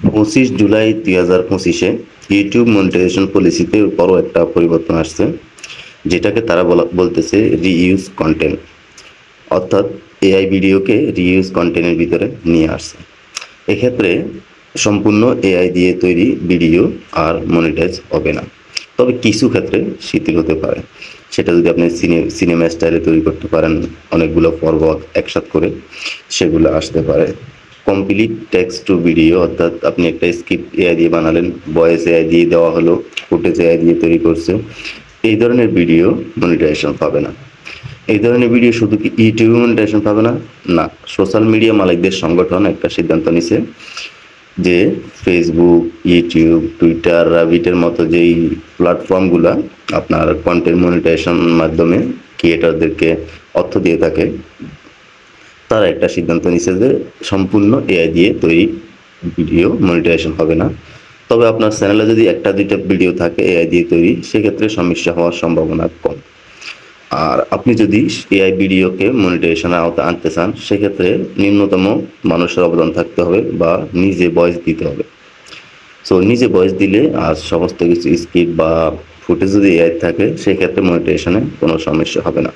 পঁচিশ জুলাই দুই হাজার পঁচিশে ইউটিউব মনিটাইজেশন পলিসিতে বড় একটা পরিবর্তন আসছে, যেটাকে তারা বলা বলতেছে রিইউজ কন্টেন্ট অর্থাৎ এআই ভিডিওকে রিইউজ কন্টেন্টের ভিতরে নিয়ে আসছে। এক্ষেত্রে সম্পূর্ণ এআই দিয়ে তৈরি ভিডিও আর মনিটাইজ হবে না। তবে কিছু ক্ষেত্রে শিথিল হতে পারে। সেটা যদি আপনি সিনে সিনেমা স্টাইলে তৈরি করতে পারেন, অনেকগুলো পর্ব একসাথ করে সেগুলো আসতে পারে। কমপ্লিট টেক্সট টু ভিডিও অর্থাৎ আপনি একটা স্ক্রিপ্ট এআই দিয়ে বানালেন ভয়েস এআই দিয়ে দেওয়া হলো ফুটেজ এআই দিয়ে তৈরি করছে, এই ধরনের ভিডিও মনিটাইজেশন পাবে না। এই ধরনের ভিডিও শুধু কি ইউটিউবে মনিটাইজেশন পাবে না? না সোশ্যাল মিডিয়া মালিকদের সংগঠন একটা সিদ্ধান্ত নিছে যে ফেসবুক ইউটিউব টুইটার রাবিটের মতো যেই প্ল্যাটফর্মগুলো আপনার কন্টেন্ট মনিটাইজেশন মাধ্যমে ক্রিয়েটারদেরকে অর্থ দিয়ে থাকে তারা একটা সিদ্ধান্ত নিছে যে সম্পূর্ণ এআই দিয়ে তৈরি ভিডিও মনিটাইজেশন হবে না। তবে আপনার চ্যানেলে যদি একটা, দুইটা ভিডিও থাকে এআই দিয়ে তৈরি, সেক্ষেত্রে সমস্যা হওয়ার সম্ভাবনা কম। আর আপনি যদি এআই ভিডিওকে মনিটাইজেশনের আওতায় আনতে চান, সেক্ষেত্রে নিম্নতম মানুষের অবদান থাকতে হবে বা নিজে ভয়েস দিতে হবে। সো নিজে ভয়েস দিলে আর সমস্ত কিছু স্ক্রিপ্ট বা ফুটেজ যদি এআই থাকে, সেক্ষেত্রে মনিটাইজেশনে কোনো সমস্যা হবে না।